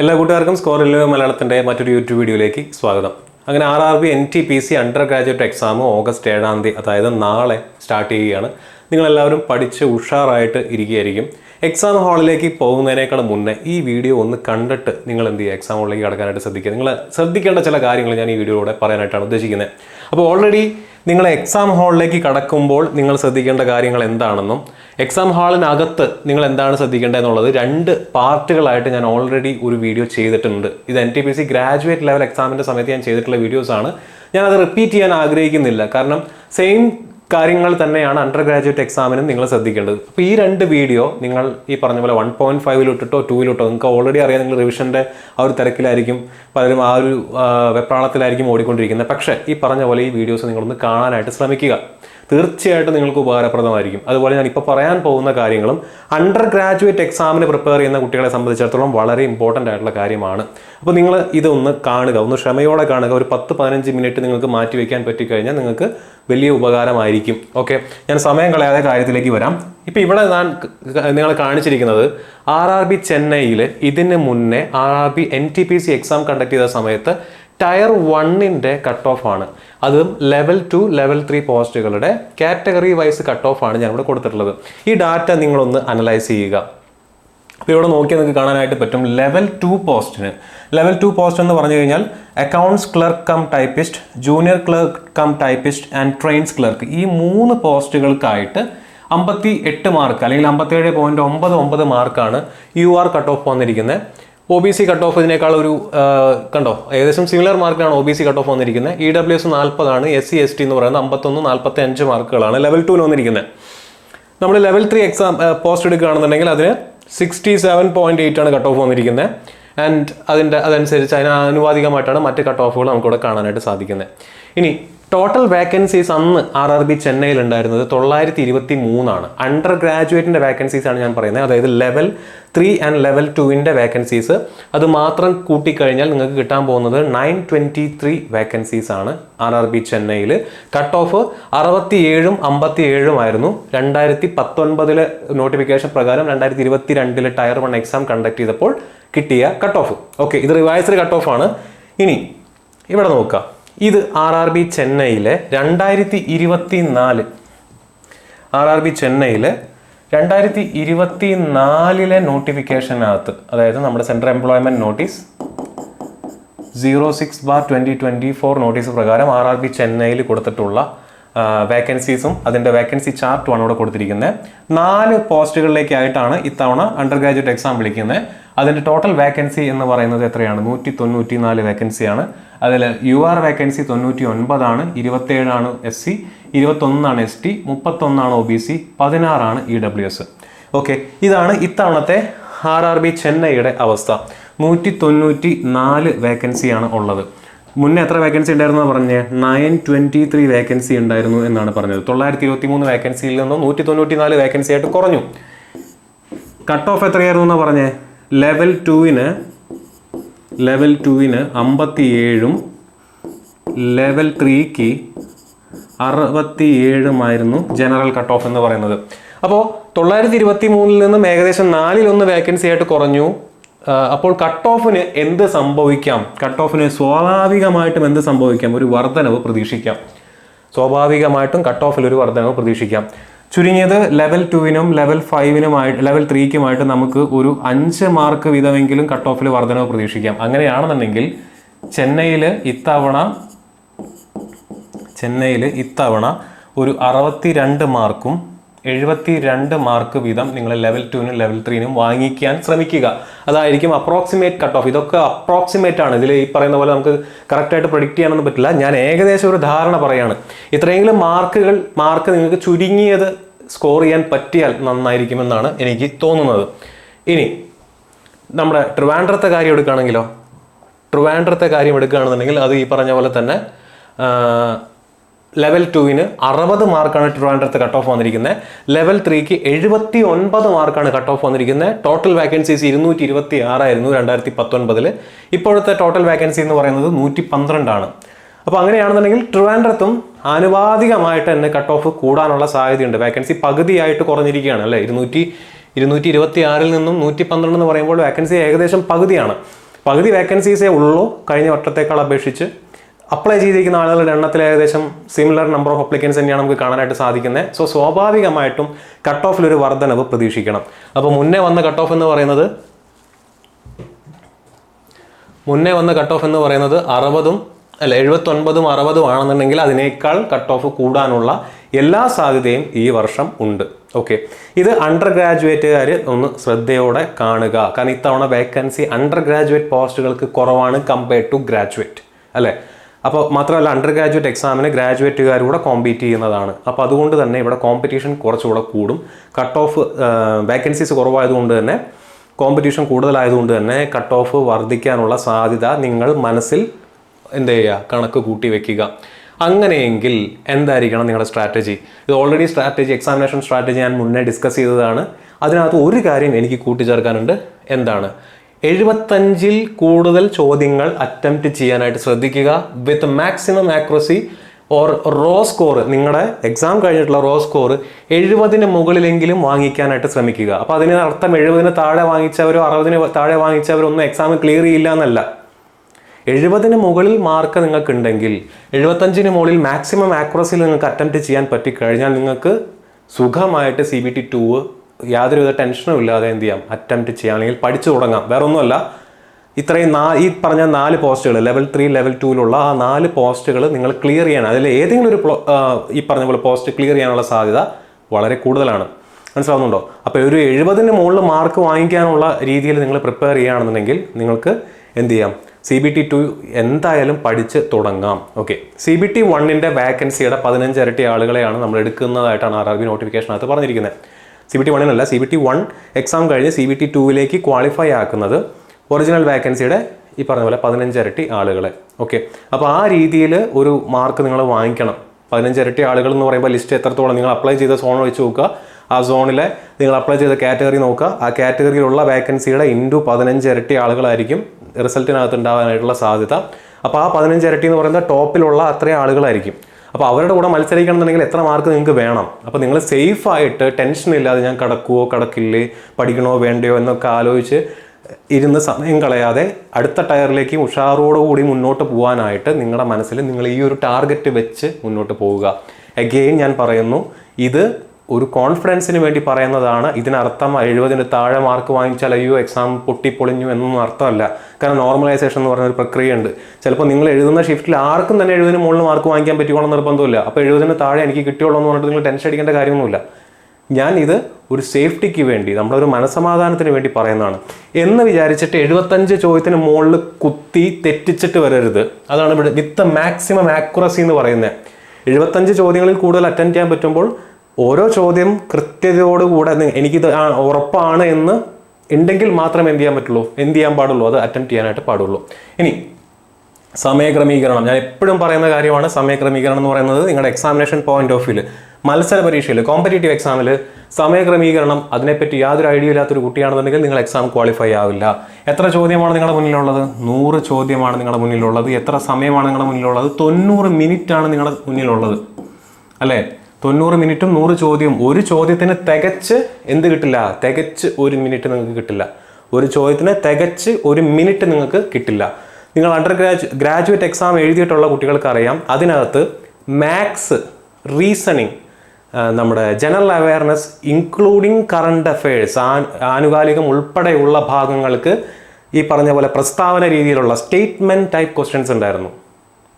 എല്ലാ കൂട്ടുകാർക്കും സ്കോർ ഇല്ല മലയാളത്തിന്റെ മറ്റൊരു യൂട്യൂബ് വീഡിയോയിലേക്ക് സ്വാഗതം. അങ്ങനെ R R B N T P C under graduate exam August ഏഴാം തീയതി അതായത് നാളെ സ്റ്റാർട്ട് ചെയ്യുകയാണ്. നിങ്ങളെല്ലാവരും പഠിച്ച് ഉഷാറായിട്ട് ഇരിക്കുകയായിരിക്കും. എക്സാം ഹാളിലേക്ക് പോകുന്നതിനേക്കാൾ മുന്നേ ഈ വീഡിയോ ഒന്ന് കണ്ടിട്ട് നിങ്ങൾ എന്ത് ചെയ്യുക? എക്സാം ഹാളിലേക്ക് കടക്കാനായിട്ട് ശ്രദ്ധിക്കുക. നിങ്ങൾ ശ്രദ്ധിക്കേണ്ട ചില കാര്യങ്ങൾ ഞാൻ ഈ വീഡിയോയിലൂടെ പറയാനായിട്ടാണ് ഉദ്ദേശിക്കുന്നത്. അപ്പോൾ ഓൾറെഡി നിങ്ങൾ എക്സാം ഹാളിലേക്ക് കടക്കുമ്പോൾ നിങ്ങൾ ശ്രദ്ധിക്കേണ്ട കാര്യങ്ങൾ എന്താണെന്നും എക്സാം ഹാളിനകത്ത് നിങ്ങൾ എന്താണ് ശ്രദ്ധിക്കേണ്ടത് എന്നുള്ളത് രണ്ട് പാർട്ടുകളായിട്ട് ഞാൻ ഓൾറെഡി ഒരു വീഡിയോ ചെയ്തിട്ടുണ്ട്. ഇത് N T P C graduate level എക്സാമിന്റെ സമയത്ത് ഞാൻ ചെയ്തിട്ടുള്ള വീഡിയോസാണ് ഞാനത് റിപ്പീറ്റ് ചെയ്യാൻ ആഗ്രഹിക്കുന്നില്ല. കാരണം സെയിം കാര്യങ്ങൾ തന്നെയാണ് അണ്ടർ ഗ്രാജുവേറ്റ് എക്സാമിനും നിങ്ങൾ ശ്രദ്ധിക്കേണ്ടത്. അപ്പോൾ ഈ രണ്ട് വീഡിയോ നിങ്ങൾ ഈ പറഞ്ഞ പോലെ വൺ പോയിന്റ് ഇട്ടിട്ടോ ടൂവിൽ നിങ്ങൾക്ക് ഓൾറെഡി അറിയാം നിങ്ങൾ റിവിഷന്റെ ആ ഒരു തിരക്കിലായിരിക്കും പലരും ആ ഒരു വെപ്രാളത്തിലായിരിക്കും ഓടിക്കൊണ്ടിരിക്കുന്നത്. പക്ഷേ ഈ പറഞ്ഞ പോലെ ഈ വീഡിയോസ് നിങ്ങളൊന്ന് കാണാനായിട്ട് ശ്രമിക്കുക. തീർച്ചയായിട്ടും നിങ്ങൾക്ക് ഉപകാരപ്രദമായിരിക്കും. അതുപോലെ ഞാൻ ഇപ്പോൾ പറയാൻ പോകുന്ന കാര്യങ്ങളും അണ്ടർ ഗ്രാജുവേറ്റ് എക്സാമിന് പ്രിപ്പയർ ചെയ്യുന്ന കുട്ടികളെ സംബന്ധിച്ചിടത്തോളം വളരെ ഇമ്പോർട്ടന്റ് ആയിട്ടുള്ള കാര്യമാണ്. അപ്പോൾ നിങ്ങൾ ഇതൊന്ന് കാണുക ഒന്ന് ക്ഷമയോടെ കാണുക. ഒരു പത്ത് പതിനഞ്ച് മിനിറ്റ് നിങ്ങൾക്ക് മാറ്റി വയ്ക്കാൻ പറ്റിക്കഴിഞ്ഞാൽ നിങ്ങൾക്ക് വലിയ ഉപകാരമായിരിക്കും. ഓക്കെ ഞാൻ സമയം കളയാതെ കാര്യത്തിലേക്ക് വരാം. ഇപ്പോൾ ഇവിടെ ഞാൻ നിങ്ങൾ കാണിച്ചിരിക്കുന്നത് ആർ ആർ ബി ചെന്നൈയിൽ ഇതിന് മുന്നേ R R B N T P C exam conduct ചെയ്ത സമയത്ത് ടയർ വണ്ണിന്റെ കട്ട് ഓഫ് ആണ്. അതും ലെവൽ ടു ലെവൽ ത്രീ പോസ്റ്റുകളുടെ കാറ്റഗറി വൈസ് കട്ട് ഓഫ് ആണ് ഞാനിവിടെ കൊടുത്തിട്ടുള്ളത്. ഈ ഡാറ്റ നിങ്ങളൊന്ന് അനലൈസ് ചെയ്യുക. അപ്പോൾ ഇവിടെ നോക്കിയാൽ നിങ്ങൾക്ക് കാണാനായിട്ട് പറ്റും ലെവൽ ടു പോസ്റ്റിന് ലെവൽ ടു പോസ്റ്റ് എന്ന് പറഞ്ഞു കഴിഞ്ഞാൽ accounts clerk cum typist junior clerk cum typist and trains clerk ഈ മൂന്ന് പോസ്റ്റുകൾക്കായിട്ട് അമ്പത്തി എട്ട് മാർക്ക് അല്ലെങ്കിൽ അമ്പത്തേഴ് പോയിന്റ് ഒമ്പത് ഒമ്പത് മാർക്കാണ് യു ആർ കട്ട് ഓഫ് വന്നിരിക്കുന്നത്. O B C cut off ഇതിനേക്കാൾ ഒരു കണ്ടോ? ഏകദേശം similar മാർക്കിലാണ് O B C cut off വന്നിരിക്കുന്നത് ഇ ഡബ്ല്യു എസ് നാൽപ്പതാണ് എസ് സി എസ് ടി എന്ന് പറയുന്നത് അമ്പത്തൊന്ന് നാൽപ്പത്തി അഞ്ച് മാർക്കുകളാണ് ലെവൽ ടുവിന് വന്നിരിക്കുന്നത് നമ്മൾ ലെവൽ ത്രീ എക്സാം പോസ്റ്റ് എടുക്കുകയാണെന്നുണ്ടെങ്കിൽ അതിന് സിക്സ്റ്റി സെവൻ പോയിന്റ് എയ്റ്റ് ആണ് കട്ട് ഓഫ് വന്നിരിക്കുന്നത് ആൻഡ് അതിന്റെ അതനുസരിച്ച് അതിന് ആനുപാതികമായിട്ടാണ് മറ്റ് കട്ട് ഓഫുകൾ നമുക്കിവിടെ കാണാനായിട്ട് സാധിക്കുന്നത് ഇനി ടോട്ടൽ വേക്കൻസീസ് അന്ന് ആർ ആർ ബി ചെന്നൈയിൽ ഉണ്ടായിരുന്നത് തൊള്ളായിരത്തി ഇരുപത്തി മൂന്നാണ് അണ്ടർ ഗ്രാജുവേറ്റിന്റെ വേക്കൻസീസ് ആണ് ഞാൻ പറയുന്നത്. അതായത് ലെവൽ ത്രീ ആൻഡ് ലെവൽ ടുവിന്റെ വേക്കൻസീസ് അത് മാത്രം കൂട്ടിക്കഴിഞ്ഞാൽ നിങ്ങൾക്ക് കിട്ടാൻ പോകുന്നത് നയൻ ട്വന്റി ത്രീ വേക്കൻസീസ് ആണ് ആർ ആർ ബി ചെന്നൈയിൽ. കട്ട് ഓഫ് അറുപത്തി ഏഴും അമ്പത്തി ഏഴും ആയിരുന്നു. രണ്ടായിരത്തി പത്തൊൻപതിലെ നോട്ടിഫിക്കേഷൻ പ്രകാരം രണ്ടായിരത്തി ഇരുപത്തി രണ്ടിലെ ടയർ വൺ എക്സാം കണ്ടക്ട് ചെയ്തപ്പോൾ കിട്ടിയ കട്ട് ഓഫ് ഓക്കെ ഇത് റിവൈസ്ഡ് കട്ട് ഓഫ് ആണ്. ഇനി ഇവിടെ നോക്കുക. ഇത് ആർ ആർ ബി ചെന്നൈയിലെ രണ്ടായിരത്തി ഇരുപത്തി നാല് ആർ ആർ ബി ചെന്നൈയിലെ രണ്ടായിരത്തി ഇരുപത്തി നാലിലെ നോട്ടിഫിക്കേഷനകത്ത് അതായത് നമ്മുടെ central employment notice zero six bar twenty twenty four notice പ്രകാരം ആർ ആർ ബി ചെന്നൈയിൽ കൊടുത്തിട്ടുള്ള വേക്കൻസീസും അതിന്റെ വേക്കൻസി ചാർട്ടുമാണ് ഇവിടെ കൊടുത്തിരിക്കുന്നത്. നാല് പോസ്റ്റുകളിലേക്കായിട്ടാണ് ഇത്തവണ അണ്ടർ ഗ്രാജുവേറ്റ് എക്സാം വിളിക്കുന്നത്. അതിന്റെ ടോട്ടൽ വേക്കൻസി എന്ന് പറയുന്നത് എത്രയാണ്? നൂറ്റി തൊണ്ണൂറ്റി നാല് വേക്കൻസിയാണ് അതിൽ യു ആർ വേക്കൻസി തൊണ്ണൂറ്റി ഒൻപതാണ് ഇരുപത്തേഴാണ് എസ് സി ഇരുപത്തൊന്നാണ് എസ് ടി മുപ്പത്തൊന്നാണ് ഒ ബി സി പതിനാറാണ് ഇ ഡബ്ല്യു എസ് ഓക്കെ ഇതാണ് ഇത്തവണത്തെ ആർ ആർ ബി ചെന്നൈയുടെ അവസ്ഥ. നൂറ്റി തൊണ്ണൂറ്റി നാല് വേക്കൻസിയാണ് ഉള്ളത്. മുന്നേ എത്ര വേക്കൻസി ഉണ്ടായിരുന്നു പറഞ്ഞേ? നയൻ ട്വന്റി ത്രീ വേക്കൻസി ഉണ്ടായിരുന്നു എന്നാണ് പറഞ്ഞത്. തൊള്ളായിരത്തി ഇരുപത്തി മൂന്ന് വേക്കൻസിയിൽ നിന്നും നൂറ്റി തൊണ്ണൂറ്റി നാല് വേക്കൻസി ആയിട്ട് കുറഞ്ഞു. കട്ട് ഓഫ് എത്രയായിരുന്നു എന്നാണ് പറഞ്ഞേ? ലെവൽ ടുവിന് ലെവൽ ടുവിന് അമ്പത്തി ഏഴും ലെവൽ ത്രീക്ക് അറുപത്തി ഏഴുമായിരുന്നു ജനറൽ കട്ട് ഓഫ് എന്ന് പറയുന്നത്. അപ്പോൾ തൊള്ളായിരത്തി ഇരുപത്തി മൂന്നിൽ നിന്നും ഏകദേശം നാലിലൊന്ന് വേക്കൻസി ആയിട്ട് കുറഞ്ഞു. അപ്പോൾ കട്ട് ഓഫിന് എന്ത് സംഭവിക്കാം? കട്ട് ഓഫിന് സ്വാഭാവികമായിട്ടും എന്ത് സംഭവിക്കാം? ഒരു വർധനവ് പ്രതീക്ഷിക്കാം. സ്വാഭാവികമായിട്ടും കട്ട് ഓഫിൽ ഒരു വർധനവ് പ്രതീക്ഷിക്കാം. ചുരുങ്ങിയത് ലെവൽ ടുവിനും ലെവൽ ഫൈവിനുമായിട്ട് ലെവൽ ത്രീക്കുമായിട്ട് നമുക്ക് ഒരു അഞ്ച് മാർക്ക് വീതമെങ്കിലും കട്ട് ഓഫിൽ വർധനവ് പ്രതീക്ഷിക്കാം. അങ്ങനെയാണെന്നുണ്ടെങ്കിൽ ചെന്നൈയിൽ ഇത്തവണ ചെന്നൈയിൽ ഇത്തവണ ഒരു അറുപത്തി രണ്ട് മാർക്കും എഴുപത്തി രണ്ട് മാർക്ക് വീതം നിങ്ങൾ ലെവൽ ടുവിനും ലെവൽ ത്രീനും വാങ്ങിക്കാൻ ശ്രമിക്കുക. അതായിരിക്കും അപ്രോക്സിമേറ്റ് കട്ട് ഓഫ് ഇതൊക്കെ അപ്രോക്സിമേറ്റ് ആണ്. ഇതിൽ ഈ പറയുന്ന പോലെ നമുക്ക് കറക്റ്റായിട്ട് പ്രൊഡിക്റ്റ് ചെയ്യാനൊന്നും പറ്റില്ല. ഞാൻ ഏകദേശം ഒരു ധാരണ പറയാണ്. ഇത്രയെങ്കിലും മാർക്കുകൾ മാർക്ക് നിങ്ങൾക്ക് ചുരുങ്ങിയത് സ്കോർ ചെയ്യാൻ പറ്റിയാൽ നന്നായിരിക്കുമെന്നാണ് എനിക്ക് തോന്നുന്നത്. ഇനി നമ്മുടെ ട്രിവാൻഡ്രത്തെ കാര്യം എടുക്കുകയാണെങ്കിലോ? ട്രിവാൻഡ്രത്തെ കാര്യം എടുക്കുകയാണെന്നുണ്ടെങ്കിൽ അത് ഈ പറഞ്ഞ പോലെ തന്നെ ലെവൽ ടുവിന് അറുപത് മാർക്കാണ് ട്രിവാൻഡ്രത്ത് കട്ട് ഓഫ് വന്നിരിക്കുന്നത് ലെവൽ ത്രീക്ക് എഴുപത്തി ഒൻപത് മാർക്കാണ് കട്ട് ഓഫ് വന്നിരിക്കുന്നത് ടോട്ടൽ വാക്കൻസീസ് ഇരുന്നൂറ്റി ഇരുപത്തി ആറായിരുന്നു രണ്ടായിരത്തി പത്തൊൻപതിൽ ഇപ്പോഴത്തെ ടോട്ടൽ വാക്കൻസി എന്ന് പറയുന്നത് നൂറ്റി പന്ത്രണ്ടാണ് അപ്പോൾ അങ്ങനെയാണെന്നുണ്ടെങ്കിൽ ട്രിവാൻഡ്രത്തും ആനുപാതികമായിട്ട് തന്നെ കട്ട് ഓഫ് കൂടാനുള്ള സാധ്യതയുണ്ട്. വാക്കൻസി പകുതിയായിട്ട് കുറഞ്ഞിരിക്കുകയാണ് അല്ലേ? ഇരുന്നൂറ്റി ഇരുന്നൂറ്റി ഇരുപത്തി ആറിൽ നിന്നും നൂറ്റി പന്ത്രണ്ട് എന്ന് പറയുമ്പോൾ വാക്കൻസി ഏകദേശം പകുതിയാണ്. പകുതി വാക്കൻസീസേ ഉള്ളൂ. കഴിഞ്ഞ വട്ടത്തേക്കാൾ അപേക്ഷിച്ച് അപ്ലൈ ചെയ്തിരിക്കുന്ന ആളുകളുടെ എണ്ണത്തിൽ ഏകദേശം സിമിലർ നമ്പർ ഓഫ് അപ്ലിക്കൻസ് തന്നെയാണ് നമുക്ക് കാണാനായിട്ട് സാധിക്കുന്നത്. സോ സ്വാഭാവികമായിട്ടും കട്ട് ഓഫിൽ ഒരു വർധനവ് പ്രതീക്ഷിക്കണം. അപ്പോൾ മുന്നേ വന്ന കട്ട് ഓഫ് എന്ന് പറയുന്നത് മുന്നേ വന്ന കട്ട് ഓഫ് എന്ന് പറയുന്നത് അറുപതും അല്ല എഴുപത്തൊൻപതും അറുപതും ആണെന്നുണ്ടെങ്കിൽ അതിനേക്കാൾ കട്ട് ഓഫ് കൂടാനുള്ള എല്ലാ സാധ്യതയും ഈ വർഷം ഉണ്ട്. ഓക്കെ ഇത് അണ്ടർ ഗ്രാജുവേറ്റുകാർ ഒന്ന് ശ്രദ്ധയോടെ കാണുക. കാരണം ഇത്തവണ വേക്കൻസി അണ്ടർ ഗ്രാജുവേറ്റ് പോസ്റ്റുകൾക്ക് കുറവാണ് കമ്പയർഡ് ടു ഗ്രാജുവേറ്റ് അല്ലേ? അപ്പോൾ മാത്രമല്ല അണ്ടർ ഗ്രാജുവേറ്റ് എക്സാമിന് ഗ്രാജുവേറ്റുകാർ കൂടെ കോമ്പീറ്റ് ചെയ്യുന്നതാണ്. അപ്പോൾ അതുകൊണ്ട് തന്നെ ഇവിടെ കോമ്പറ്റീഷൻ കുറച്ചുകൂടെ കൂടും. കട്ട് ഓഫ് വേക്കൻസീസ് കുറവായതുകൊണ്ട് തന്നെ കോമ്പറ്റീഷൻ കൂടുതലായതുകൊണ്ട് തന്നെ കട്ട് ഓഫ് വർദ്ധിക്കാനുള്ള സാധ്യത നിങ്ങൾ മനസ്സിൽ എന്ത് ചെയ്യുക? കണക്ക് കൂട്ടി വെക്കുക. അങ്ങനെയെങ്കിൽ എന്തായിരിക്കണം നിങ്ങളുടെ സ്ട്രാറ്റജി ഇത് ഓൾറെഡി സ്ട്രാറ്റജി എക്സാമിനേഷൻ സ്ട്രാറ്റജി ഞാൻ മുന്നേ ഡിസ്കസ് ചെയ്തതാണ്. അതിനകത്ത് ഒരു കാര്യം എനിക്ക് കൂട്ടിച്ചേർക്കാനുണ്ട്. എന്താണ്? എഴുപത്തഞ്ചിൽ കൂടുതൽ ചോദ്യങ്ങൾ അറ്റംപ്റ്റ് ചെയ്യാനായിട്ട് ശ്രദ്ധിക്കുക. With maximum accuracy or raw score നിങ്ങളുടെ എക്സാം കഴിഞ്ഞിട്ടുള്ള റോ സ്കോർ എഴുപതിന് മുകളിലെങ്കിലും വാങ്ങിക്കാനായിട്ട് ശ്രമിക്കുക. അപ്പോൾ അതിന് അർത്ഥം എഴുപതിന് താഴെ വാങ്ങിച്ചവരോ അറുപതിന് താഴെ വാങ്ങിച്ചവരോ ഒന്നും എക്സാം ക്ലിയർ ചെയ്യില്ല എന്നല്ല എഴുപതിന് മുകളിൽ മാർക്ക് നിങ്ങൾക്കുണ്ടെങ്കിൽ എഴുപത്തഞ്ചിന് മുകളിൽ മാക്സിമം ആക്യുറസിയിൽ നിങ്ങൾക്ക് അറ്റംപ്റ്റ് ചെയ്യാൻ പറ്റിക്കഴിഞ്ഞാൽ നിങ്ങൾക്ക് സുഖമായിട്ട് സി ബി ടി ടു യാതൊരുവിധ ടെൻഷനും ഇല്ലാതെ എന്ത് ചെയ്യാം? അറ്റംപ്റ്റ് ചെയ്യാം. അല്ലെങ്കിൽ പഠിച്ചു തുടങ്ങാം. വേറെ ഒന്നുമല്ല ഇത്രയും നാ ഈ പറഞ്ഞ നാല് പോസ്റ്റുകൾ ലെവൽ ത്രീ ലെവൽ ടൂവിലുള്ള ആ നാല് പോസ്റ്റുകൾ നിങ്ങൾ ക്ലിയർ ചെയ്യണം. അതിൽ ഏതെങ്കിലും ഒരു ഈ പറഞ്ഞ പോലെ പോസ്റ്റ് ക്ലിയർ ചെയ്യാനുള്ള സാധ്യത വളരെ കൂടുതലാണ്. മനസ്സിലാവുന്നുണ്ടോ? അപ്പോൾ ഒരു എഴുപതിന് മുകളിൽ മാർക്ക് വാങ്ങിക്കാനുള്ള രീതിയിൽ നിങ്ങൾ പ്രിപ്പയർ ചെയ്യുകയാണെന്നുണ്ടെങ്കിൽ നിങ്ങൾക്ക് എന്ത് ചെയ്യാം? സി ബി ടി ടു എന്തായാലും പഠിച്ച് തുടങ്ങാം. ഓക്കെ സി ബി ടി വണ്ണിന്റെ വാക്കൻസിയുടെ പതിനഞ്ച് ഇരട്ടി ആളുകളെയാണ് നമ്മൾ എടുക്കുന്നതായിട്ടാണ് ആർ ആർ ബി നോട്ടിഫിക്കേഷനകത്ത് പറഞ്ഞിരിക്കുന്നത്. C B T വണ്ണിനല്ല C B T one exam കഴിഞ്ഞ് സി ബി ടി ടുവിലേക്ക് ക്വാളിഫൈ ആക്കുന്നത് ഒറിജിനൽ വാക്കൻസിയുടെ ഈ പറഞ്ഞ പോലെ പതിനഞ്ച് ഇരട്ടി ആളുകളെ. ഓക്കെ അപ്പോൾ ആ രീതിയിൽ ഒരു മാർക്ക് നിങ്ങൾ വാങ്ങിക്കണം. പതിനഞ്ച് ഇരട്ടി ആളുകൾ എന്ന് പറയുമ്പോൾ ലിസ്റ്റ് എത്രത്തോളം നിങ്ങൾ അപ്ലൈ ചെയ്ത സോൺ വെച്ച് നോക്കുക. ആ സോണിലെ നിങ്ങൾ അപ്ലൈ ചെയ്ത കാറ്റഗറി നോക്കുക. ആ കാറ്റഗറിയിലുള്ള വാക്കൻസിയുടെ ഇന്റു പതിനഞ്ചരട്ടി ആളുകളായിരിക്കും റിസൾട്ടിനകത്ത് ഉണ്ടാകാനായിട്ടുള്ള സാധ്യത. അപ്പോൾ ആ പതിനഞ്ച് ഇരട്ടി എന്ന് പറയുന്നത് ടോപ്പിലുള്ള അത്രയും ആളുകളായിരിക്കും. അപ്പോൾ അവരുടെ കൂടെ മത്സരിക്കണമെന്നുണ്ടെങ്കിൽ എത്ര മാർക്ക് നിങ്ങൾക്ക് വേണം? അപ്പോൾ നിങ്ങൾ സേഫ് ആയിട്ട് ടെൻഷൻ ഇല്ലാതെ ഞാൻ കടക്കുവോ കടക്കില്ലേ പഠിക്കണോ വേണ്ടയോ എന്നൊക്കെ ആലോചിച്ച് ഇരുന്ന് സമയം കളയാതെ അടുത്ത ടയറിലേക്ക് ഉഷാറോടുകൂടി മുന്നോട്ട് പോകാനായിട്ട് നിങ്ങളുടെ മനസ്സിൽ നിങ്ങൾ ഈ ഒരു ടാർഗറ്റ് വെച്ച് മുന്നോട്ട് പോവുക. എഗെയിൻ ഞാൻ പറയുന്നു ഇത് ഒരു കോൺഫിഡൻസിന് വേണ്ടി പറയുന്നതാണ്. ഇതിനർത്ഥം എഴുപതിന് താഴെ മാർക്ക് വാങ്ങിച്ചാൽ അയ്യോ എക്സാം പൊട്ടിപ്പൊളിഞ്ഞു എന്നൊന്നും അർത്ഥമല്ല. കാരണം നോർമലൈസേഷൻ എന്ന് പറഞ്ഞ ഒരു പ്രക്രിയയുണ്ട്. ചിലപ്പോൾ നിങ്ങൾ എഴുതുന്ന ഷിഫ്റ്റിൽ ആർക്കും തന്നെ എഴുപതിന് മുകളിൽ മാർക്ക് വാങ്ങിക്കാൻ പറ്റുകയാണെന്ന് നിർബന്ധമില്ല. അപ്പോൾ എഴുപതിന് താഴെ എനിക്ക് കിട്ടിയുള്ളൂ എന്ന് പറഞ്ഞിട്ട് നിങ്ങൾ ടെൻഷൻ അടിക്കേണ്ട കാര്യമൊന്നുമില്ല. ഞാൻ ഇത് ഒരു സേഫ്റ്റിക്ക് വേണ്ടി നമ്മുടെ ഒരു മനസമാധാനത്തിന് വേണ്ടി പറയുന്നതാണ്. എന്ന് വിചാരിച്ചിട്ട് എഴുപത്തഞ്ച് ചോദ്യത്തിന് മുകളിൽ കുത്തി തെറ്റിച്ചിട്ട് വരരുത്. അതാണ് ഇവിടെ വിത്ത് മാക്സിമം ആക്യുറസി എന്ന് പറയുന്നത്. എഴുപത്തഞ്ച് ചോദ്യങ്ങളിൽ കൂടുതൽ അറ്റൻഡ് ചെയ്യാൻ പറ്റുമ്പോൾ ഓരോ ചോദ്യം കൃത്യതയോടുകൂടെ എനിക്കിത് ഉറപ്പാണ് എന്ന് ഉണ്ടെങ്കിൽ മാത്രമേ എന്ത് ചെയ്യാൻ പറ്റുള്ളൂ? എന്ത് ചെയ്യാൻ പാടുള്ളൂ? അത് അറ്റംപ്റ്റ് ചെയ്യാനായിട്ട് പാടുള്ളൂ. ഇനി സമയക്രമീകരണം. ഞാൻ എപ്പോഴും പറയുന്ന കാര്യമാണ് സമയക്രമീകരണം എന്ന് പറയുന്നത് നിങ്ങളുടെ എക്സാമിനേഷൻ പോയിന്റ് ഓഫ് വ്യൂൽ മത്സര പരീക്ഷയിൽ കോമ്പറ്റേറ്റീവ് എക്സാമിൽ സമയക്രമീകരണം അതിനെപ്പറ്റി യാതൊരു ഐഡിയ ഇല്ലാത്തൊരു കുട്ടിയാണെന്നുണ്ടെങ്കിൽ നിങ്ങൾ എക്സാം ക്വാളിഫൈ ആവില്ല. എത്ര ചോദ്യമാണ് നിങ്ങളുടെ മുന്നിലുള്ളത്? നൂറ് ചോദ്യമാണ് നിങ്ങളുടെ മുന്നിലുള്ളത്. എത്ര സമയമാണ് നിങ്ങളുടെ മുന്നിലുള്ളത്? തൊണ്ണൂറ് മിനിറ്റാണ് നിങ്ങളുടെ മുന്നിലുള്ളത്. അല്ലേ? തൊണ്ണൂറ് മിനിറ്റും നൂറ് ചോദ്യവും. ഒരു ചോദ്യത്തിന് തികച്ച് എന്ത് കിട്ടില്ല? തികച്ച് ഒരു മിനിറ്റ് നിങ്ങൾക്ക് കിട്ടില്ല. ഒരു ചോദ്യത്തിന് തികച്ച് ഒരു മിനിറ്റ് നിങ്ങൾക്ക് കിട്ടില്ല. നിങ്ങൾ അണ്ടർ ഗ്രാജു ഗ്രാജുവേറ്റ് എക്സാം എഴുതിയിട്ടുള്ള കുട്ടികൾക്ക് അറിയാം അതിനകത്ത് മാത്സ് റീസണിങ് നമ്മുടെ general awareness including current affairs ആനുകാലികം ഉൾപ്പെടെയുള്ള ഭാഗങ്ങൾക്ക് ഈ പറഞ്ഞ പോലെ പ്രസ്താവന രീതിയിലുള്ള സ്റ്റേറ്റ്മെന്റ് ടൈപ്പ് ക്വസ്റ്റ്യൻസ് ഉണ്ടായിരുന്നു.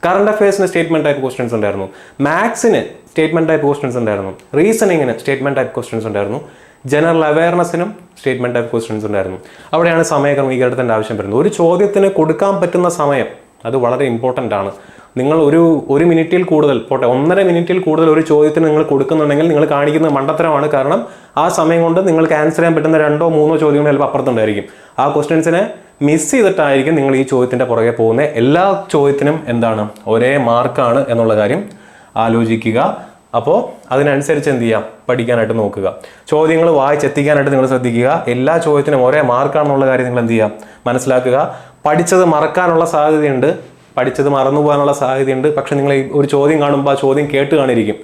കറണ്ട് അഫയേഴ്സിന് സ്റ്റേറ്റ്മെന്റ് ടൈപ്പ് ക്വസ്റ്റ്യൻസ് ഉണ്ടായിരുന്നു. മാത്സിന് സ്റ്റേറ്റ്മെന്റ് ടൈപ്പ് ക്വസ്റ്റ്യൻസ് ഉണ്ടായിരുന്നു. റീസണിങ്ങിന് സ്റ്റേറ്റ്മെന്റ് ടൈപ്പ് ക്വസ്റ്റ്യൻസ് ഉണ്ടായിരുന്നു. ജനറൽ അവയർനെസ്സിനും സ്റ്റേറ്റ്മെന്റ് ടൈപ്പ് ക്വസ്റ്റ്യൻസ് ഉണ്ടായിരുന്നു. അവിടെയാണ് സമയക്രമീകരണത്തിന്റെ ആവശ്യം വരുന്നത്. ഒരു ചോദ്യത്തിന് കൊടുക്കാൻ പറ്റുന്ന സമയം അത് വളരെ ഇമ്പോർട്ടന്റ് ആണ്. നിങ്ങൾ ഒരു ഒരു മിനിറ്റിൽ കൂടുതൽ പോട്ടെ ഒന്നര മിനിറ്റിൽ കൂടുതൽ ഒരു ചോദ്യത്തിന് നിങ്ങൾ കൊടുക്കുന്നുണ്ടെങ്കിൽ നിങ്ങൾ കാണിക്കുന്ന മണ്ടത്തരമാണ്. കാരണം ആ സമയം കൊണ്ട് നിങ്ങൾക്ക് ആൻസർ ചെയ്യാൻ പറ്റുന്ന രണ്ടോ മൂന്നോ ചോദ്യങ്ങൾ ചിലപ്പോൾ അപ്പുറത്തുണ്ടായിരിക്കും. ആ ക്വസ്റ്റ്യൻസിനെ മിസ് ചെയ്തിട്ടായിരിക്കും നിങ്ങൾ ഈ ചോദ്യത്തിന്റെ പുറകെ പോകുന്നത്. എല്ലാ ചോദ്യത്തിനും എന്താണ്? ഒരേ മാർക്കാണ് എന്നുള്ള കാര്യം ആലോചിക്കുക. അപ്പോൾ അതിനനുസരിച്ച് എന്ത് ചെയ്യാം? പഠിക്കാനായിട്ട് നോക്കുക. ചോദ്യങ്ങൾ വായിച്ചെത്തിക്കാനായിട്ട് നിങ്ങൾ ശ്രദ്ധിക്കുക. എല്ലാ ചോദ്യത്തിനും ഒരേ മാർക്കാണെന്നുള്ള കാര്യം നിങ്ങൾ എന്ത് ചെയ്യുക മനസ്സിലാക്കുക. പഠിച്ചത് മറക്കാനുള്ള സാധ്യതയുണ്ട്. പഠിച്ചത് മറന്നു പോകാനുള്ള സാധ്യതയുണ്ട്. പക്ഷെ നിങ്ങൾ ഒരു ചോദ്യം കാണുമ്പോൾ ആ ചോദ്യം കേട്ട് കാണിരിക്കും.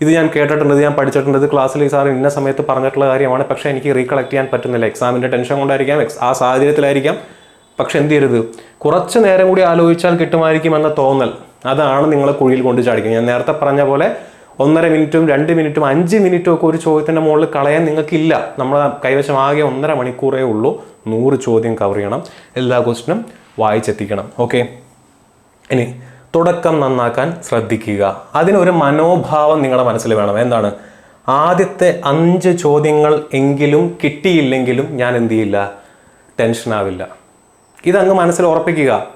ഇത് ഞാൻ കേട്ടിട്ടുണ്ട് ഞാൻ പഠിച്ചിട്ടുണ്ട് ഇത് ക്ലാസ്സിൽ സാർ ഇന്ന സമയത്ത് പറഞ്ഞിട്ടുള്ള കാര്യമാണ്. പക്ഷെ എനിക്ക് റീകളക്ട് ചെയ്യാൻ പറ്റുന്നില്ല. എക്സാമിന്റെ ടെൻഷൻ കൊണ്ടായിരിക്കാം. ആ സാഹചര്യത്തിലായിരിക്കാം. പക്ഷെ എന്ത് ചെയ്യരുത്? കുറച്ച് നേരം കൂടി ആലോചിച്ചാൽ കിട്ടുമായിരിക്കും എന്ന തോന്നൽ. അതാണ് നിങ്ങളെ കുഴിയിൽ കൊണ്ട് ചാടിക്കുന്നത്. ഞാൻ നേരത്തെ പറഞ്ഞ പോലെ ഒന്നര മിനിറ്റും രണ്ട് മിനിറ്റും അഞ്ച് മിനിറ്റും ഒക്കെ ഒരു ചോദ്യത്തിന്റെ മുകളിൽ കളയാൻ നിങ്ങൾക്കില്ല. നമ്മൾ കൈവശം ആകെ ഒന്നര മണിക്കൂറേ ഉള്ളൂ. നൂറ് ചോദ്യം കവർ ചെയ്യണം. എല്ലാ ക്വസ്റ്റിനും വായിച്ചെത്തിക്കണം. ഓക്കെ ഇനി തുടക്കം നന്നാക്കാൻ ശ്രദ്ധിക്കുക. അതിനൊരു മനോഭാവം നിങ്ങളുടെ മനസ്സിൽ വേണം. എന്താണ്? ആദ്യത്തെ അഞ്ച് ചോദ്യങ്ങൾ എങ്കിലും കിട്ടിയില്ലെങ്കിലും ഞാൻ എന്തു ചെയ്യില്ല? ടെൻഷനാവില്ല ഇതങ്ങ് മനസ്സിൽ ഉറപ്പിക്കുക.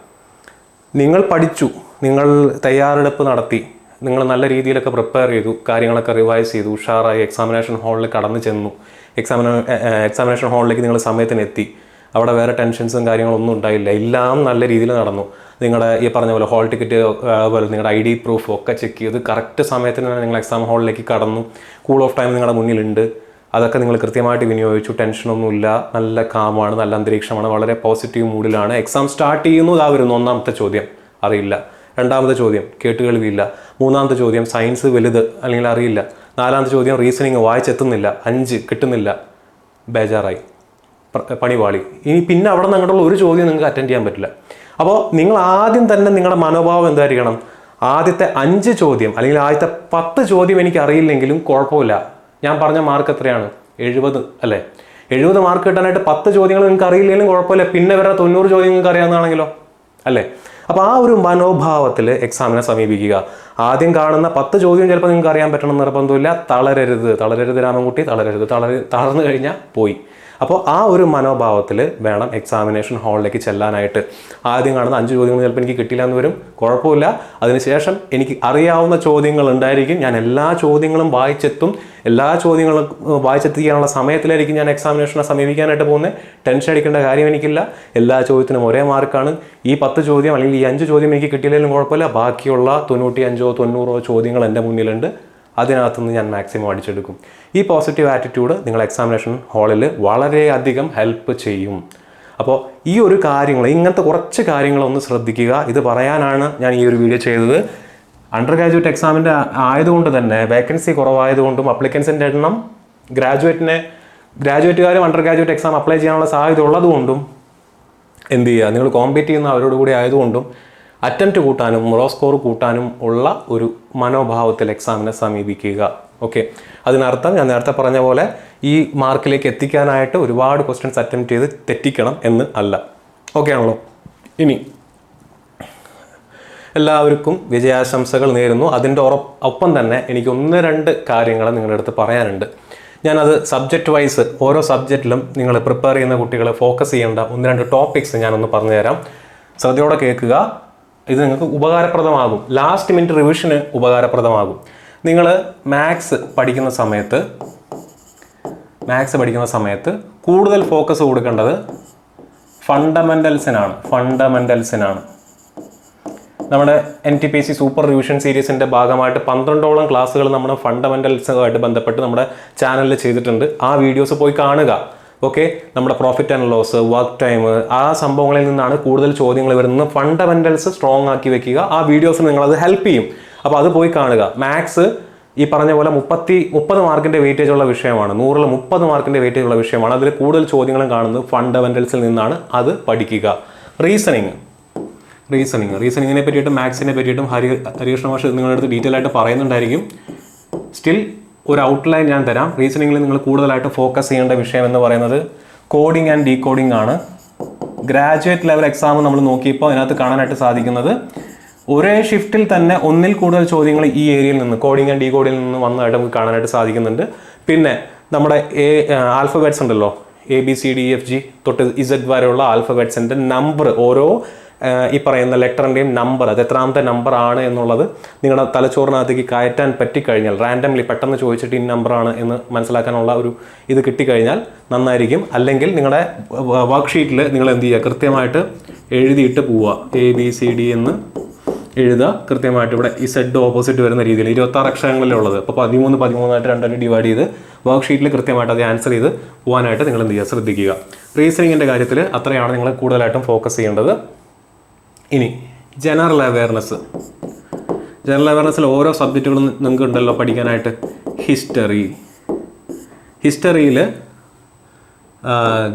നിങ്ങൾ പഠിച്ചു. നിങ്ങൾ തയ്യാറെടുപ്പ് നടത്തി. നിങ്ങൾ നല്ല രീതിയിലൊക്കെ പ്രിപ്പയർ ചെയ്തു കാര്യങ്ങളൊക്കെ റിവൈസ് ചെയ്തു ഉഷാറായി എക്സാമിനേഷൻ ഹാളിൽ കടന്നു ചെന്നു. എക്സാമിന എക്സാമിനേഷൻ ഹാളിലേക്ക് നിങ്ങൾ സമയത്തിന് എത്തി അവിടെ വേറെ ടെൻഷൻസും കാര്യങ്ങളൊന്നും ഉണ്ടായില്ല. എല്ലാം നല്ല രീതിയിൽ നടന്നു. നിങ്ങളുടെ ഈ പറഞ്ഞ പോലെ ഹോൾ ടിക്കറ്റ് അതുപോലെ നിങ്ങളുടെ ഐ ഡി പ്രൂഫ് ഒക്കെ ചെക്ക് ചെയ്ത് കറക്റ്റ് സമയത്തിന് തന്നെ നിങ്ങൾ എക്സാം ഹാളിലേക്ക് കടന്നു. കൂൾ ഓഫ് ടൈം നിങ്ങളുടെ മുന്നിലുണ്ട്. അതൊക്കെ നിങ്ങൾ കൃത്യമായിട്ട് വിനിയോഗിച്ചു. ടെൻഷനൊന്നുമില്ല നല്ല കാമാണ് നല്ല അന്തരീക്ഷമാണ്. വളരെ പോസിറ്റീവ് മൂഡിലാണ് എക്സാം സ്റ്റാർട്ട് ചെയ്യുന്നു. ഇതാ വരുന്നു. ഒന്നാമത്തെ ചോദ്യം. അറിയില്ല. രണ്ടാമത്തെ ചോദ്യം കേട്ടുകേൾവിയില്ല. മൂന്നാമത്തെ ചോദ്യം സയൻസ് വലുത് അല്ലെങ്കിൽ അറിയില്ല. നാലാമത്തെ ചോദ്യം റീസണിങ് വായിച്ചെത്തുന്നില്ല. അഞ്ച് കിട്ടുന്നില്ല. ബേജാറായി. പണിപാളി ഇനി പിന്നെ അവിടെ നിന്ന് അങ്ങോട്ടുള്ള ഒരു ചോദ്യം നിങ്ങൾക്ക് അറ്റൻഡ് ചെയ്യാൻ പറ്റില്ല. അപ്പോൾ നിങ്ങൾ ആദ്യം തന്നെ നിങ്ങളുടെ മനോഭാവം എന്തായിരിക്കണം? ആദ്യത്തെ അഞ്ച് ചോദ്യം അല്ലെങ്കിൽ ആദ്യത്തെ പത്ത് ചോദ്യം എനിക്ക് അറിയില്ലെങ്കിലും കുഴപ്പമില്ല. ഞാൻ പറഞ്ഞ മാർക്ക് എത്രയാണ്? എഴുപത് അല്ലേ? എഴുപത് മാർക്ക് കിട്ടാനായിട്ട് പത്ത് ചോദ്യങ്ങൾ നിങ്ങൾക്ക് അറിയില്ലെങ്കിലും കുഴപ്പമില്ല. പിന്നെ വരെ തൊണ്ണൂറ് ചോദ്യം നിങ്ങൾക്ക് അറിയാവുന്നതാണെങ്കിലോ? അല്ലേ? അപ്പോൾ ആ ഒരു മനോഭാവത്തിൽ എക്സാമിനെ സമീപിക്കുക. ആദ്യം കാണുന്ന പത്ത് ചോദ്യം ചിലപ്പോൾ നിങ്ങൾക്ക് അറിയാൻ പറ്റണം നിർബന്ധമില്ല. തളരരുത്. തളരരുത് രാമൻകുട്ടി തളരരുത്. തളര് തളർന്നു കഴിഞ്ഞാൽ പോയി. അപ്പോൾ ആ ഒരു മനോഭാവത്തിൽ വേണം എക്സാമിനേഷൻ ഹാളിലേക്ക് ചെല്ലാനായിട്ട്. ആദ്യം കാണുന്ന അഞ്ച് ചോദ്യങ്ങൾ ചിലപ്പോൾ എനിക്ക് കിട്ടില്ല എന്ന് വരും. കുഴപ്പമില്ല. അതിനുശേഷം എനിക്ക് അറിയാവുന്ന ചോദ്യങ്ങൾ ഉണ്ടായിരിക്കും. ഞാൻ എല്ലാ ചോദ്യങ്ങളും വായിച്ചെത്തും. എല്ലാ ചോദ്യങ്ങളും വായിച്ചെത്തിക്കാനുള്ള സമയത്തിലായിരിക്കും ഞാൻ എക്സാമിനേഷനെ സമീപിക്കാനായിട്ട് പോകുന്നത്. ടെൻഷൻ അടിക്കേണ്ട കാര്യം എനിക്കില്ല. എല്ലാ ചോദ്യത്തിനും ഒരേ മാർക്കാണ്. ഈ പത്ത് ചോദ്യം അല്ലെങ്കിൽ ഈ അഞ്ച് ചോദ്യം എനിക്ക് കിട്ടിയില്ലെങ്കിലും കുഴപ്പമില്ല. ബാക്കിയുള്ള തൊണ്ണൂറ്റി അഞ്ചോ തൊണ്ണൂറോ ചോദ്യങ്ങൾ എന്റെ മുന്നിലുണ്ട്. അതിനകത്തുനിന്ന് ഞാൻ മാക്സിമം അടിച്ചെടുക്കും. ഈ പോസിറ്റീവ് ആറ്റിറ്റ്യൂഡ് നിങ്ങൾ എക്സാമിനേഷൻ ഹാളിൽ വളരെയധികം ഹെൽപ്പ് ചെയ്യും. അപ്പോൾ ഈ ഒരു കാര്യങ്ങൾ ഇങ്ങനത്തെ കുറച്ച് കാര്യങ്ങളൊന്ന് ശ്രദ്ധിക്കുക. ഇത് പറയാനാണ് ഞാൻ ഈ ഒരു വീഡിയോ ചെയ്തത്. അണ്ടർ ഗ്രാജുവേറ്റ് എക്സാമിന്റെ ആയതുകൊണ്ട് തന്നെ വേക്കൻസി കുറവായതുകൊണ്ടും അപ്ലിക്കൻസിന്റെ എണ്ണം ഗ്രാജുവേറ്റിനെ ഗ്രാജുവേറ്റുകാരും അണ്ടർ ഗ്രാജുവേറ്റ് എക്സാം അപ്ലൈ ചെയ്യാനുള്ള സാധ്യത ഉള്ളതുകൊണ്ടും എന്ത് ചെയ്യുക? നിങ്ങൾ കോമ്പീറ്റ് ചെയ്യുന്ന അവരോട് കൂടി ആയതുകൊണ്ടും അറ്റംപ്റ്റ് കൂട്ടാനും മുറോ സ്കോർ കൂട്ടാനും ഉള്ള ഒരു മനോഭാവത്തിൽ എക്സാമിനെ സമീപിക്കുക. ഓക്കെ അതിനർത്ഥം ഞാൻ നേരത്തെ പറഞ്ഞ പോലെ ഈ മാർക്കിലേക്ക് എത്തിക്കാനായിട്ട് ഒരുപാട് ക്വസ്റ്റ്യൻസ് അറ്റംപ്റ്റ് ചെയ്ത് തെറ്റിക്കണം എന്ന് അല്ല. ഓക്കെ ആണല്ലോ? ഇനി എല്ലാവർക്കും വിജയാശംസകൾ നേരുന്നു. അതിന്റെ ഉറപ്പ് ഒപ്പം തന്നെ എനിക്ക് ഒന്ന് രണ്ട് കാര്യങ്ങൾ നിങ്ങളുടെ അടുത്ത് പറയാനുണ്ട്. ഞാനത് സബ്ജക്റ്റ് വൈസ് ഓരോ സബ്ജക്റ്റിലും നിങ്ങൾ പ്രിപ്പയർ ചെയ്യുന്ന കുട്ടികളെ ഫോക്കസ് ചെയ്യേണ്ട ഒന്ന് രണ്ട് ടോപ്പിക്സ് ഞാനൊന്ന് പറഞ്ഞുതരാം. ശ്രദ്ധയോടെ കേൾക്കുക. ഇത് നിങ്ങൾക്ക് ഉപകാരപ്രദമാകും. Last minute റിവിഷന് ഉപകാരപ്രദമാകും. നിങ്ങൾ മാത്സ് പഠിക്കുന്ന സമയത്ത് മാത്സ് പഠിക്കുന്ന സമയത്ത് കൂടുതൽ ഫോക്കസ് കൊടുക്കേണ്ടത് ഫണ്ടമെന്റൽസിനാണ് ഫണ്ടമെന്റൽസിനാണ് നമ്മുടെ N T P C super revision സീരീസിന്റെ ഭാഗമായിട്ട് പന്ത്രണ്ടോളം ക്ലാസ്സുകൾ നമ്മുടെ ഫണ്ടമെന്റൽസുമായിട്ട് ബന്ധപ്പെട്ട് നമ്മുടെ ചാനലിൽ ചെയ്തിട്ടുണ്ട്. ആ വീഡിയോസ് പോയി കാണുക. ഓക്കെ നമ്മുടെ profit and loss work time ആ സംഭവങ്ങളിൽ നിന്നാണ് കൂടുതൽ ചോദ്യങ്ങൾ വരുന്നത്. ഫണ്ടമെന്റൽസ് സ്ട്രോങ് ആക്കി വെക്കുക. ആ വീഡിയോസ് നിങ്ങളത് ഹെൽപ്പ് ചെയ്യും. അപ്പോൾ അത് പോയി കാണുക. മാത്സ് ഈ പറഞ്ഞ പോലെ മുപ്പത്തി മുപ്പത് മാർക്കിന്റെ വെയിറ്റേജ് ഉള്ള വിഷയമാണ്. നൂറിൽ മുപ്പത് മാർക്കിന്റെ വെയിറ്റേജ് ഉള്ള വിഷയമാണ്. അതിൽ കൂടുതൽ ചോദ്യങ്ങളും കാണുന്നത് ഫണ്ടമെന്റൽസിൽ നിന്നാണ്. അത് പഠിക്കുക. റീസണിങ് റീസണിങ് റീസണിങ്ങിനെ പറ്റിയിട്ടും മാത്സിനെ പറ്റിയിട്ടും ഹരി ഹരികൃഷ്ണ മാഷ് നിങ്ങളുടെ അടുത്ത് ഡീറ്റെയിൽ ആയിട്ട് പറയുന്നുണ്ടായിരിക്കും. സ്റ്റിൽ ഒരു ഔട്ട്ലൈൻ ഞാൻ തരാം. റീസണിങ്ങിൽ നിങ്ങൾ കൂടുതലായിട്ട് ഫോക്കസ് ചെയ്യേണ്ട വിഷയം എന്ന് പറയുന്നത് കോഡിംഗ് ആൻഡ് ഡീകോഡിംഗ് ആണ്. ഗ്രാജുവേറ്റ് ലെവൽ എക്സാം നമ്മൾ നോക്കിയപ്പോൾ അതിനകത്ത് കാണാനായിട്ട് സാധിക്കുന്നത് ഒരേ ഷിഫ്റ്റിൽ തന്നെ ഒന്നിൽ കൂടുതൽ ചോദ്യങ്ങൾ ഈ ഏരിയയിൽ നിന്ന് കോഡിംഗ് ആൻഡ് ഡീകോഡിൽ നിന്ന് വന്നതായിട്ട് നമുക്ക് കാണാനായിട്ട് സാധിക്കുന്നുണ്ട്. പിന്നെ നമ്മുടെ എ ആൽഫബറ്റ്സ് ഉണ്ടല്ലോ. A B C D F G തൊട്ട് ഇസഡ് വരെയുള്ള ആൽഫബറ്റ്സിന്റെ നമ്പർ ഓരോ ഈ പറയുന്ന ലെറ്ററിന്റെയും നമ്പർ അത് എത്രാമത്തെ നമ്പർ ആണ് എന്നുള്ളത് നിങ്ങളുടെ തലച്ചോറിനകത്തേക്ക് കയറ്റാൻ പറ്റിക്കഴിഞ്ഞാൽ റാൻഡംലി പെട്ടെന്ന് ചോദിച്ചിട്ട് ഈ നമ്പറാണ് എന്ന് മനസ്സിലാക്കാനുള്ള ഒരു ഇത് കിട്ടിക്കഴിഞ്ഞാൽ നന്നായിരിക്കും. അല്ലെങ്കിൽ നിങ്ങളുടെ വർക്ക്ഷീറ്റിൽ നിങ്ങൾ എന്ത് ചെയ്യുക? കൃത്യമായിട്ട് എഴുതിയിട്ട് പോവുക. എ ബി സി ഡി എന്ന് എഴുതുക. കൃത്യമായിട്ട് ഇവിടെ ഈ സെഡ് ഓപ്പോസിറ്റ് വരുന്ന രീതിയിൽ ഇരുപത്താറ് അക്ഷരങ്ങളിലേ ഉള്ളത്. അപ്പോൾ പതിമൂന്ന് പതിമൂന്നായിട്ട് രണ്ടായിട്ട് ഡിവൈഡ് ചെയ്ത് വർക്ക്ഷീറ്റിൽ കൃത്യമായിട്ട് അത് ആൻസർ ചെയ്ത് പോകാനായിട്ട് നിങ്ങൾ എന്ത് ചെയ്യുക? ശ്രദ്ധിക്കുക. റീസണിങ്ങിന്റെ കാര്യത്തിൽ അത്രയാണ് നിങ്ങൾ കൂടുതലായിട്ടും ഫോക്കസ് ചെയ്യേണ്ടത്. ഇനി ജനറൽ അവയർനെസ് ജനറൽ അവയർനെസ്സിൽ ഓരോ സബ്ജക്റ്റുകളും നിങ്ങൾക്ക് ഉണ്ടല്ലോ പഠിക്കാനായിട്ട്. ഹിസ്റ്ററി ഹിസ്റ്ററിയിൽ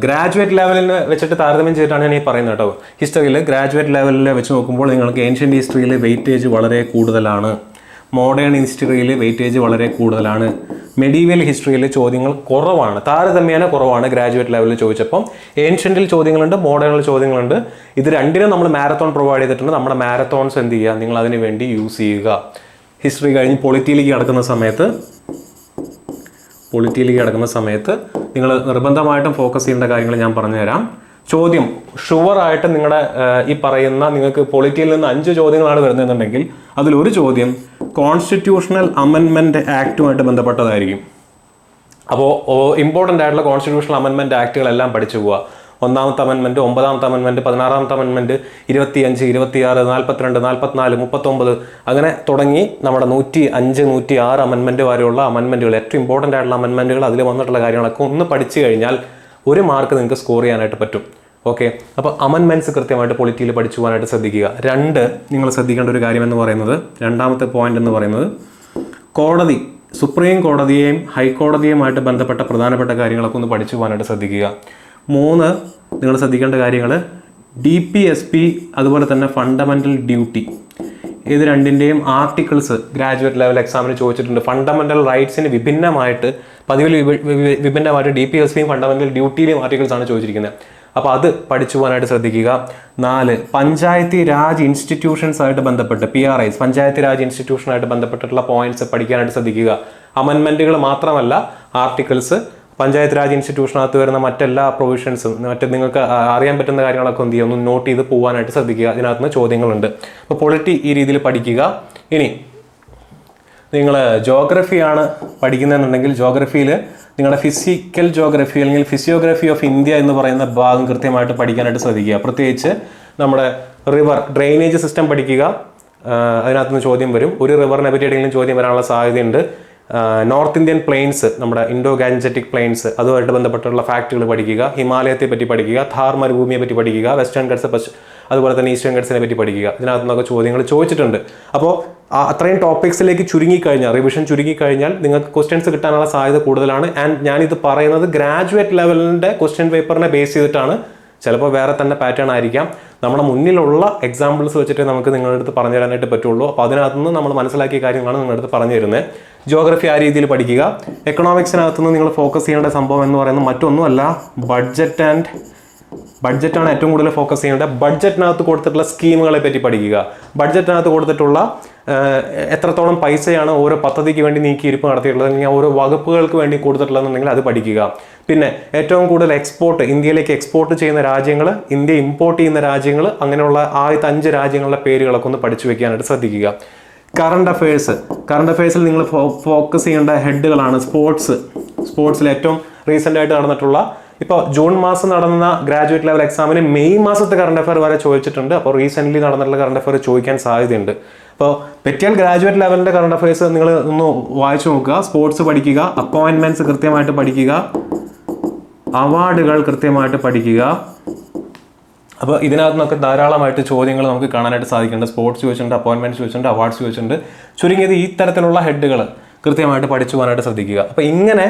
ഗ്രാജുവേറ്റ് ലെവലിൽ വെച്ചിട്ട് താരതമ്യം ചെയ്തിട്ടാണ് ഞാൻ ഈ പറയുന്നത് കേട്ടോ. ഹിസ്റ്ററിയിൽ ഗ്രാജുവേറ്റ് ലെവലിൽ വെച്ച് നോക്കുമ്പോൾ നിങ്ങൾക്ക് ഏൻഷ്യന്റ് ഹിസ്റ്ററിയിൽ വെയിറ്റേജ് വളരെ കൂടുതലാണ്. മോഡേൺ ഹിസ്റ്ററിയിൽ വെയിറ്റേജ് വളരെ കൂടുതലാണ്. മെഡീവിയൽ ഹിസ്റ്ററിയിൽ ചോദ്യങ്ങൾ കുറവാണ്. താരതമ്യേന കുറവാണ് ഗ്രാജുവേറ്റ് ലെവലിൽ ചോദിച്ചപ്പം. ഏൻഷ്യന്റിൽ ചോദ്യങ്ങളുണ്ട് മോഡേണിൽ ചോദ്യങ്ങളുണ്ട്. ഇത് രണ്ടിനും നമ്മൾ മാരത്തോൺ പ്രൊവൈഡ് ചെയ്തിട്ടുണ്ട്. നമ്മുടെ മാരത്തോൺസ് എന്ത് ചെയ്യുക? നിങ്ങൾ അതിന് വേണ്ടി യൂസ് ചെയ്യുക. ഹിസ്റ്ററി കഴിഞ്ഞ് പൊളിറ്റിയിലേക്ക് കിടക്കുന്ന സമയത്ത് പൊളിറ്റിയിലേക്ക് കിടക്കുന്ന സമയത്ത് നിങ്ങൾ നിർബന്ധമായിട്ടും ഫോക്കസ് ചെയ്യേണ്ട കാര്യങ്ങൾ ഞാൻ പറഞ്ഞുതരാം. ചോദ്യം ഷുവറായിട്ട് നിങ്ങളുടെ ഈ പറയുന്ന നിങ്ങൾക്ക് പൊളിറ്റിയിൽ നിന്ന് അഞ്ച് ചോദ്യങ്ങളാണ് വരുന്നതെന്നുണ്ടെങ്കിൽ അതിലൊരു ചോദ്യം കോൺസ്റ്റിറ്റ്യൂഷണൽ അമെൻമെന്റ് ആക്റ്റുമായിട്ട് ബന്ധപ്പെട്ടതായിരിക്കും. അപ്പോൾ ഇമ്പോർട്ടന്റ് ആയിട്ടുള്ള കോൺസ്റ്റിറ്റ്യൂഷണൽ അമെൻമെന്റ് ആക്റ്റുകളെല്ലാം പഠിച്ചു പോവുക. ഒന്നാമത്തെ അമെൻമെന്റ് ഒമ്പതാമത്തെ അമെൻമെന്റ് പതിനാറാമത്തെ അമെൻമെന്റ് ഇരുപത്തിയഞ്ച് ഇരുപത്തിയാറ് നാൽപ്പത്തിരണ്ട് നാൽപ്പത്തിനാല് മുപ്പത്തൊമ്പത് അങ്ങനെ തുടങ്ങി നമ്മുടെ നൂറ്റി അഞ്ച് നൂറ്റി ആറ് അമെൻമെന്റ് വരെയുള്ള അമെൻമെന്റുകൾ ഏറ്റവും ഇമ്പോർട്ടന്റ് ആയിട്ടുള്ള അമെൻമെന്റുകൾ അതിൽ വന്നിട്ടുള്ള കാര്യങ്ങളൊക്കെ ഒന്ന് പഠിച്ചു കഴിഞ്ഞാൽ ഒരു മാർക്ക് നിങ്ങൾക്ക് സ്കോർ ചെയ്യാനായിട്ട് പറ്റും. ഓക്കെ അപ്പോൾ മെൻസ് കൃത്യമായിട്ട് പൊളിറ്റിയിൽ പഠിച്ചു പോകാനായിട്ട് ശ്രദ്ധിക്കുക. രണ്ട് നിങ്ങൾ ശ്രദ്ധിക്കേണ്ട ഒരു കാര്യം എന്ന് പറയുന്നത് രണ്ടാമത്തെ പോയിന്റ് എന്ന് പറയുന്നത് കോടതി സുപ്രീം കോടതിയെയും ഹൈക്കോടതിയുമായിട്ട് ബന്ധപ്പെട്ട പ്രധാനപ്പെട്ട കാര്യങ്ങളൊക്കെ ഒന്ന് പഠിച്ചു പോകാനായിട്ട് ശ്രദ്ധിക്കുക. മൂന്ന് നിങ്ങൾ ശ്രദ്ധിക്കേണ്ട കാര്യങ്ങൾ ഡി പി എസ് പി അതുപോലെ തന്നെ ഫണ്ടമെന്റൽ ഡ്യൂട്ടി ഇത് രണ്ടിന്റെയും ആർട്ടിക്കിൾസ് ഗ്രാജുവേറ്റ് ലെവൽ എക്സാമിന് ചോദിച്ചിട്ടുണ്ട്. ഫണ്ടമെന്റൽ റൈറ്റ്സിന് വിഭിന്നമായിട്ട് പതിവിൽ വിഭിന്നമായിട്ട് ഡി പി എസ് പിയും ഫണ്ടമെന്റൽ ആർട്ടിക്കിൾസ് ആണ് ചോദിച്ചിരിക്കുന്നത്. അപ്പോൾ അത് പഠിച്ചു പോകാനായിട്ട് ശ്രദ്ധിക്കുക. നാല് പഞ്ചായത്തി രാജ് ഇൻസ്റ്റിറ്റ്യൂഷൻസ് ആയിട്ട് ബന്ധപ്പെട്ട് P R Is Panchayati Raj ഇൻസ്റ്റിറ്റ്യൂഷനായിട്ട് ബന്ധപ്പെട്ടിട്ടുള്ള പോയിന്റ്സ് പഠിക്കാനായിട്ട് ശ്രദ്ധിക്കുക. അമെൻമെന്റുകൾ മാത്രമല്ല ആർട്ടിക്കിൾസ് പഞ്ചായത്ത് രാജ് ഇൻസ്റ്റിറ്റ്യൂഷനകത്ത് വരുന്ന മറ്റെല്ലാ പ്രൊവിഷൻസും മറ്റ് നിങ്ങൾക്ക് അറിയാൻ പറ്റുന്ന കാര്യങ്ങളൊക്കെ എന്ത് ചെയ്യുക ഒന്ന് നോട്ട് ചെയ്ത് പോകാനായിട്ട് ശ്രദ്ധിക്കുക. അതിനകത്ത് നിന്ന് ചോദ്യങ്ങളുണ്ട്. അപ്പോൾ പൊളിറ്റി ഈ രീതിയിൽ പഠിക്കുക. ഇനി നിങ്ങൾ ജോഗ്രഫിയാണ് പഠിക്കുന്നതെന്നുണ്ടെങ്കിൽ ജോഗ്രഫിയിൽ നിങ്ങളുടെ ഫിസിക്കൽ ജോഗ്രഫി അല്ലെങ്കിൽ ഫിസിയോഗ്രഫി ഓഫ് ഇന്ത്യ എന്ന് പറയുന്ന ഭാഗം കൃത്യമായിട്ട് പഠിക്കാനായിട്ട് ശ്രദ്ധിക്കുക. പ്രത്യേകിച്ച് നമ്മുടെ റിവർ ഡ്രെയിനേജ് സിസ്റ്റം പഠിക്കുക. അതിനകത്തുനിന്ന് ചോദ്യം വരും. ഒരു റിവറിനെ പറ്റി ചോദ്യം വരാനുള്ള സാധ്യതയുണ്ട്. നോർത്ത് ഇന്ത്യൻ പ്ലെയിൻസ് നമ്മുടെ ഇൻഡോ ഗാൻജറ്റിക് പ്ലെയിൻസ് അതുമായിട്ട് ബന്ധപ്പെട്ടുള്ള ഫാക്റ്റുകൾ പഠിക്കുക ഹിമാലയത്തെ പറ്റി പഠിക്കുക ഥാർ മരുഭൂമിയെ പറ്റി പഠിക്കുക വെസ്റ്റേൺ ഗഡ്സ് അതുപോലെ തന്നെ ഈസ്റ്റേൺ ഗഡ്സിനെ പറ്റി പഠിക്കുക. ഇതിനകത്ത് നിന്നൊക്കെ ചോദ്യങ്ങൾ ചോദിച്ചിട്ടുണ്ട്. അപ്പോൾ അത്രയും ടോപ്പിക്സിലേക്ക് ചുരുങ്ങിക്കഴിഞ്ഞാൽ റിവിഷൻ ചുരുങ്ങിക്കഴിഞ്ഞാൽ നിങ്ങൾക്ക് ക്വസ്റ്റ്യൻസ് കിട്ടാനുള്ള സാധ്യത കൂടുതലാണ്. ആൻഡ് ഞാനിത് പറയുന്നത് ഗ്രാജുവേറ്റ് ലെവലിന്റെ ക്വസ്റ്റ്യൻ പേപ്പറിനെ ബേസ് ചെയ്തിട്ടാണ്. ചിലപ്പോൾ വേറെ തന്നെ പാറ്റേൺ ആയിരിക്കാം. നമ്മുടെ മുന്നിലുള്ള എക്സാമ്പിൾസ് വെച്ചിട്ട് നമുക്ക് നിങ്ങളുടെ അടുത്ത് പറഞ്ഞു തരാനായിട്ട് പറ്റുള്ളൂ. അപ്പോൾ അതിനകത്ത് നിന്ന് നമ്മൾ മനസ്സിലാക്കിയ കാര്യങ്ങളാണ് നിങ്ങളുടെ അടുത്ത് പറഞ്ഞു തരുന്നത് ജോഗ്രഫി ആ രീതിയിൽ പഠിക്കുക. എക്കണോമിക്സിനകത്തുനിന്ന് നിങ്ങൾ ഫോക്കസ് ചെയ്യേണ്ട സംഭവം എന്ന് പറയുന്നത് മറ്റൊന്നുമല്ല ബഡ്ജറ്റ് ആൻഡ് ബഡ്ജറ്റാണ് ഏറ്റവും കൂടുതൽ ഫോക്കസ് ചെയ്യേണ്ടത്. ബഡ്ജറ്റിനകത്ത് കൊടുത്തിട്ടുള്ള സ്കീമുകളെ പറ്റി പഠിക്കുക. ബഡ്ജറ്റിനകത്ത് കൊടുത്തിട്ടുള്ള എത്രത്തോളം പൈസയാണ് ഓരോ പദ്ധതിക്ക് വേണ്ടി നീക്കിയിരിപ്പ് നടത്തിയിട്ടുള്ളത് അല്ലെങ്കിൽ ഓരോ വകുപ്പുകൾക്ക് വേണ്ടി കൊടുത്തിട്ടുള്ളതെന്നുണ്ടെങ്കിൽ അത് പഠിക്കുക. പിന്നെ ഏറ്റവും കൂടുതൽ എക്സ്പോർട്ട് ഇന്ത്യയിലേക്ക് എക്സ്പോർട്ട് ചെയ്യുന്ന രാജ്യങ്ങൾ ഇന്ത്യ ഇമ്പോർട്ട് ചെയ്യുന്ന രാജ്യങ്ങൾ അങ്ങനെയുള്ള ആദ്യത്തെ അഞ്ച് രാജ്യങ്ങളുടെ പേരുകളൊക്കെ ഒന്ന് പഠിച്ചു വെക്കാനായിട്ട് ശ്രദ്ധിക്കുക. കറണ്ട് അഫയേഴ്സ് കറണ്ട് അഫയേഴ്സിൽ നിങ്ങൾ ഫോക്കസ് ചെയ്യേണ്ട ഹെഡുകളാണ് സ്പോർട്സ് സ്പോർട്സിൽ ഏറ്റവും റീസെന്റ് ആയിട്ട് നടന്നിട്ടുള്ള ഇപ്പോൾ ജൂൺ മാസം നടന്ന ഗ്രാജുവേറ്റ് ലെവൽ എക്സാമിന് മെയ് മാസത്തെ കറണ്ട് അഫയർ വരെ ചോദിച്ചിട്ടുണ്ട്. അപ്പോൾ റീസെന്റ്ലി നടന്നിട്ടുള്ള കറണ്ട് അഫയർ ചോദിക്കാൻ സാധ്യതയുണ്ട്. അപ്പോൾ പറ്റിയാൽ ഗ്രാജുവേറ്റ് ലെവലിന്റെ കറണ്ട് അഫയേഴ്സ് നിങ്ങൾ ഒന്ന് വായിച്ചു നോക്കുക. സ്പോർട്സ് പഠിക്കുക. അപ്പോയിൻമെന്റ്സ് കൃത്യമായിട്ട് പഠിക്കുക. അവാർഡുകൾ കൃത്യമായിട്ട് പഠിക്കുക. അപ്പോൾ ഇതിനകത്ത് നിന്നൊക്കെ ധാരാളമായിട്ട് ചോദ്യങ്ങൾ നമുക്ക് കാണാനായിട്ട് സാധിക്കുന്നുണ്ട്. സ്പോർട്സ് ചോദിച്ചിട്ടുണ്ട് അപ്പോയിൻമെന്റ് ചോദിച്ചിട്ടുണ്ട് അവാർഡ്സ് ചോദിച്ചിട്ടുണ്ട്. ചുരുങ്ങിയത് ഈ തരത്തിലുള്ള ഹെഡുകൾ കൃത്യമായിട്ട് പഠിച്ചു പോകാനായിട്ട് ശ്രദ്ധിക്കുക. അപ്പോൾ ഇങ്ങനെ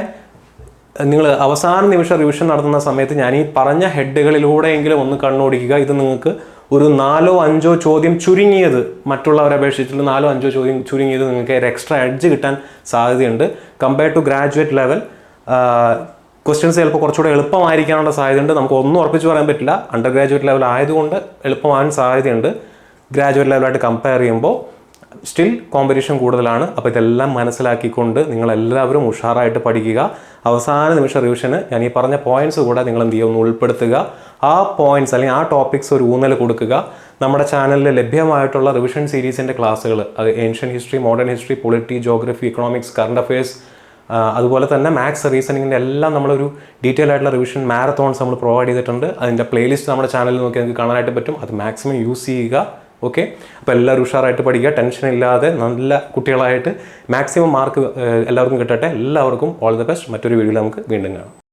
നിങ്ങൾ അവസാന നിമിഷം റിവിഷൻ നടത്തുന്ന സമയത്ത് ഞാൻ ഈ പറഞ്ഞ ഹെഡുകളിലൂടെയെങ്കിലും ഒന്ന് കണ്ണോടിക്കുക. ഇത് നിങ്ങൾക്ക് ഒരു നാലോ അഞ്ചോ ചോദ്യം ചുരുങ്ങിയത് മറ്റുള്ളവരെ അപേക്ഷിച്ചിട്ട് നാലോ അഞ്ചോ ചോദ്യം ചുരുങ്ങിയത് നിങ്ങൾക്ക് ഒരു എക്സ്ട്രാ എഡ്ജ് കിട്ടാൻ സാധ്യതയുണ്ട്. Compare to graduate level questions ചിലപ്പോൾ കുറച്ചുകൂടെ എളുപ്പമായിരിക്കാനുള്ള സാധ്യതയുണ്ട്. നമുക്ക് ഒന്നും ഉറപ്പിച്ച് പറയാൻ പറ്റില്ല. അണ്ടർ ഗ്രാജുവേറ്റ് ലെവൽ ആയതുകൊണ്ട് എളുപ്പമാകാൻ സാധ്യതയുണ്ട്. ഗ്രാജുവേറ്റ് ലെവലായിട്ട് കമ്പയർ ചെയ്യുമ്പോൾ സ്റ്റിൽ കോമ്പറ്റീഷൻ കൂടുതലാണ്. അപ്പോൾ ഇതെല്ലാം മനസ്സിലാക്കിക്കൊണ്ട് നിങ്ങളെല്ലാവരും ഉഷാറായിട്ട് പഠിക്കുക. അവസാന നിമിഷ റിവിഷന് ഞാൻ ഈ പറഞ്ഞ പോയിന്റ്സ് കൂടെ നിങ്ങൾ എന്ത് ചെയ്യുമെന്ന് ഉൾപ്പെടുത്തുക. ആ പോയിന്റ്സ് അല്ലെങ്കിൽ ആ ടോപ്പിക്സ് ഒരു ഊന്നൽ കൊടുക്കുക. നമ്മുടെ ചാനലിൽ ലഭ്യമായിട്ടുള്ള റിവിഷൻ സീരീസിന്റെ ക്ലാസ്സുകൾ അത് ancient history modern history polity geography economics current affairs അതുപോലെ തന്നെ മാത്സ് റീസണിങ്ങിന്റെ എല്ലാം നമ്മളൊരു ഡീറ്റെയിൽ ആയിട്ടുള്ള റിവിഷൻ മാരത്തോൺസ് നമ്മൾ പ്രൊവൈഡ് ചെയ്തിട്ടുണ്ട്. അതിന്റെ പ്ലേലിസ്റ്റ് നമ്മുടെ ചാനലിൽ നോക്കി നിങ്ങൾക്ക് കാണാനായിട്ട് പറ്റും. അത് മാക്സിമം യൂസ് ചെയ്യുക ഓക്കെ അപ്പോൾ എല്ലാവരും ഉഷാറായിട്ട് പഠിക്കുക ടെൻഷൻ ഇല്ലാതെ നല്ല കുട്ടികളായിട്ട് മാക്സിമം മാർക്ക് എല്ലാവർക്കും കിട്ടട്ടെ. എല്ലാവർക്കും ഓൾ ദി ബെസ്റ്റ് മറ്റൊരു വീഡിയോയിൽ നമുക്ക് വീണ്ടും കാണാം.